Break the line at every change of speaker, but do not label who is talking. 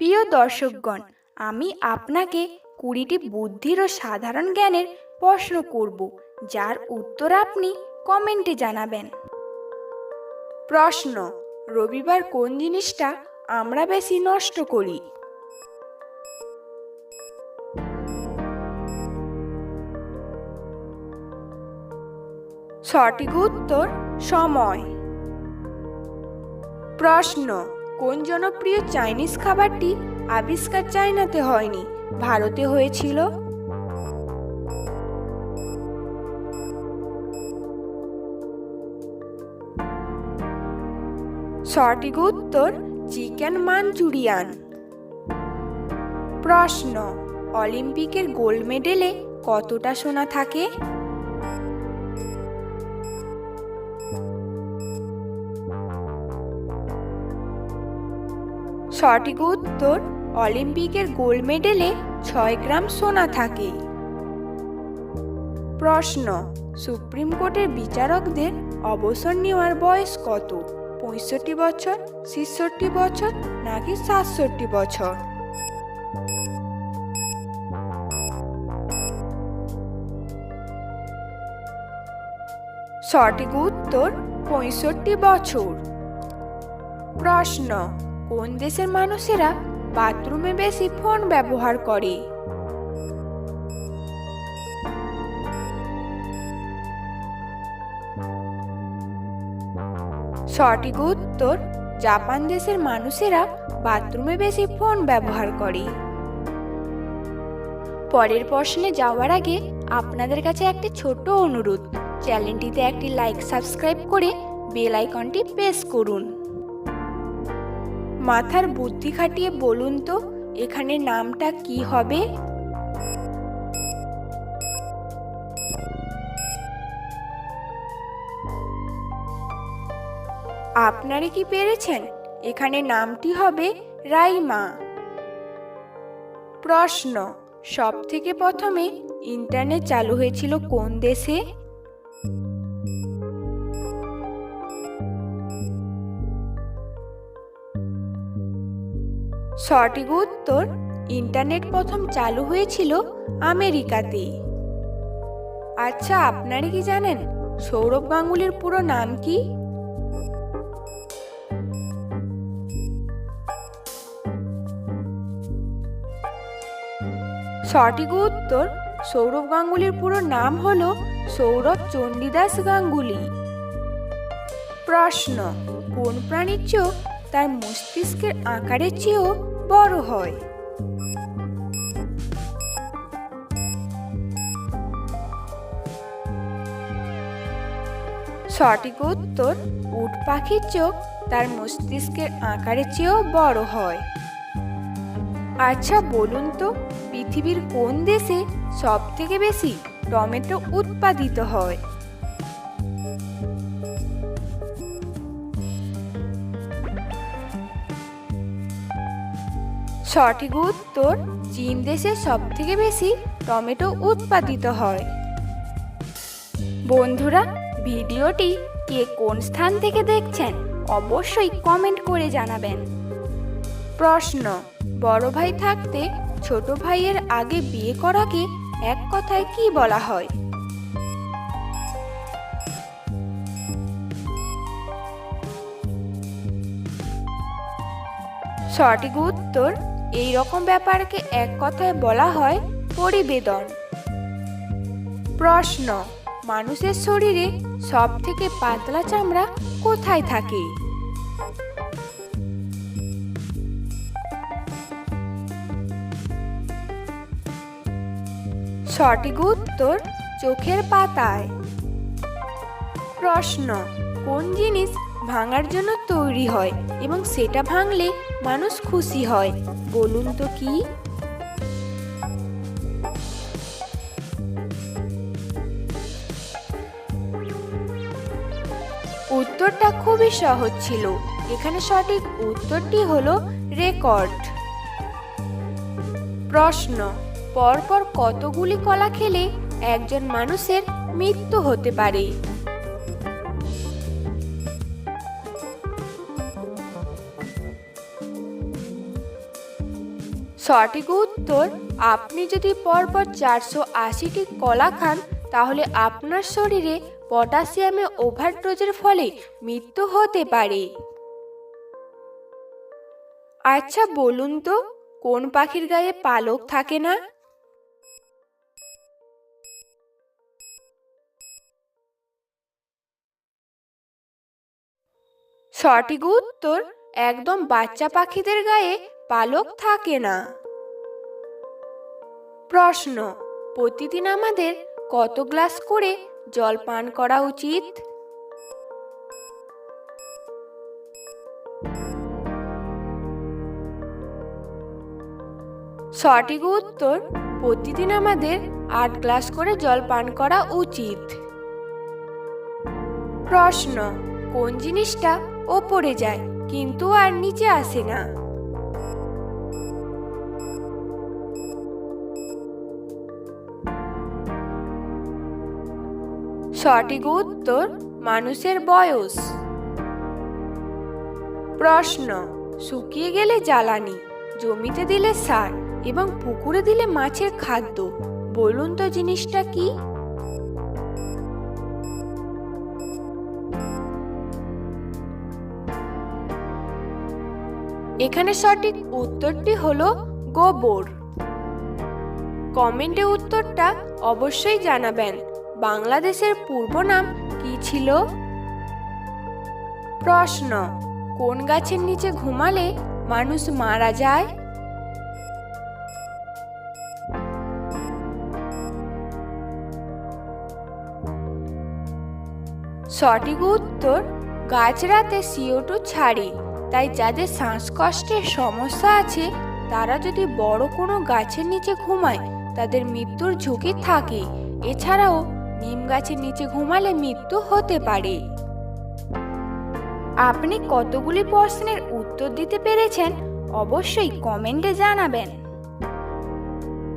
প্রিয় দর্শকগণ, আমি আপনাকে কুড়িটি বুদ্ধির ও সাধারণ জ্ঞানের প্রশ্ন করব, যার উত্তর আপনি কমেন্টে জানাবেন। প্রশ্ন, রবিবার কোন জিনিসটা আমরা বেশি নষ্ট করি? সঠিক উত্তর, সময়। প্রশ্ন কোন জনপ্রিয় চাইনিজ খাবারটি আবিষ্কার চাইনাতে হয়নি, ভারতে হয়েছিল? সঠিক উত্তর, চিকেন মাঞ্চুরিয়ান। প্রশ্ন, অলিম্পিকের গোল্ড মেডেলে কতটা সোনা থাকে? সঠিক উত্তর, অলিম্পিকের গোল্ড মেডেলে ছয় গ্রাম সোনা থাকে। প্রশ্ন, সুপ্রিম কোর্টের বিচারকদের অবসর নেওয়ার বয়স কত? পঁয়ষট্টি বছর, ছেষট্টি বছর, নাকি সাতষট্টি বছর? সঠিক উত্তর, পঁয়ষট্টি বছর। প্রশ্ন কোন দেশের মানুষেরা বাথরুমে বেশি ফোন ব্যবহার করে? সঠিক উত্তর, জাপান দেশের মানুষেরা বাথরুমে বেশি ফোন ব্যবহার করে। পরের প্রশ্নে যাওয়ার আগে আপনাদের কাছে একটি ছোট অনুরোধ, চ্যানেলটিতে একটি লাইক, সাবস্ক্রাইব করে বেল আইকনটি প্রেস করুন। মাথার বুদ্ধি খাটিয়ে বলুন তো, এখানে নামটা কি হবে? আপনারা কি পেরেছেন? এখানে নামটি হবে রাইমা। প্রশ্ন সব থেকে প্রথমে ইন্টারনেট চালু হয়েছিল কোন দেশে? সঠিক উত্তর ইন্টারনেট প্রথম চালু হয়েছিল আমেরিকাতে। আচ্ছা আপনারা কি জানেন সৌরভ গাঙ্গুলির পুরো নাম কি? সঠিক উত্তর সৌরভ গাঙ্গুলির পুরো নাম হলো সৌরভ চণ্ডীদাস গাঙ্গুলি। প্রশ্ন, কোন প্রাণীর চোখ তার মস্তিষ্কের আকারের চেয়েও বড় হয়। সঠিক উত্তর, উট পাখির চোখ তার মস্তিষ্কের আকারের চেয়েও বড় হয়। আচ্ছা বলুন তো, পৃথিবীর কোন দেশে সব থেকে বেশি টমেটো উৎপাদিত হয়? সঠিক উত্তর চীন দেশে সব থেকে বেশি টমেটো উৎপাদিত হয়। বন্ধুরা, ভিডিওটি কে কোন স্থান থেকে দেখছেন অবশ্যই কমেন্ট করে জানাবেন। প্রশ্ন, বড় ভাই থাকতে ছোট ভাইয়ের আগে বিয়ে করাকে এক কথায় কি বলা হয়? সঠিক উত্তর এই রকম ব্যাপারকে এক কথায় বলা হয় পরিবেদন। প্রশ্ন, মানুষের শরীরে সব থেকে পাতলা চামড়া কোথায় থাকে? সঠিক উত্তর, চোখের পাতায়। প্রশ্ন, কোন জিনিস ভাঙার জন্য তৈরি হয় এবং সেটা ভাঙলে মানুষ খুশি হয়। বলুন তো কি? উত্তরটা খুবই সহজ ছিল। এখানে সঠিক উত্তরটি হলো রেকর্ড। প্রশ্ন, পরপর কতগুলি কলা খেলে একজন মানুষের মৃত্যু হতে পারে? সঠিক উত্তর, আপনি যদি পরপর চারশো আশিটি কলা খান, তাহলে আপনার শরীরে পটাশিয়ামে ওভারডোজের ফলে মৃত্যু হতে পারে। আচ্ছা বলুন তো, কোন পাখির গায়ে পালক থাকে না? সঠিক উত্তর, একদম বাচ্চা পাখিদের গায়ে পালক থাকে না। প্রশ্ন, প্রতিদিন আমাদের কত গ্লাস করে জল পান করা উচিত? সঠিক উত্তর, প্রতিদিন আমাদের আট গ্লাস করে জল পান করা উচিত। প্রশ্ন, কোন জিনিসটা ওপরে যায় কিন্তু আর নিচে আসে না? সঠিক উত্তর মানুষের বয়স। প্রশ্ন, শুকিয়ে গেলে জ্বালানি, জমিতে দিলে সার এবং পুকুরে দিলে মাছের খাদ্য, বলুন তো জিনিসটা কি? এখানে সঠিক উত্তরটি হলো গোবর। কমেন্টে উত্তরটা অবশ্যই জানাবেন। বাংলাদেশের পূর্ব নাম কি ছিল? প্রশ্ন, কোন গাছের নিচে ঘুমালে মানুষ মারা যায়? সঠিক উত্তর, গাছ রাতে সিও টু ছাড়ে, তাই যাদের শ্বাসকষ্টের সমস্যা আছে, তারা যদি বড় কোনো গাছের নিচে ঘুমায়, তাদের মৃত্যুর ঝুঁকি থাকে। এছাড়াও নিম গাছের নিচে ঘুমালে মৃত্যু হতে পারে। আপনি কতগুলি প্রশ্নের উত্তর দিতে পেরেছেন অবশ্যই কমেন্টে জানাবেন।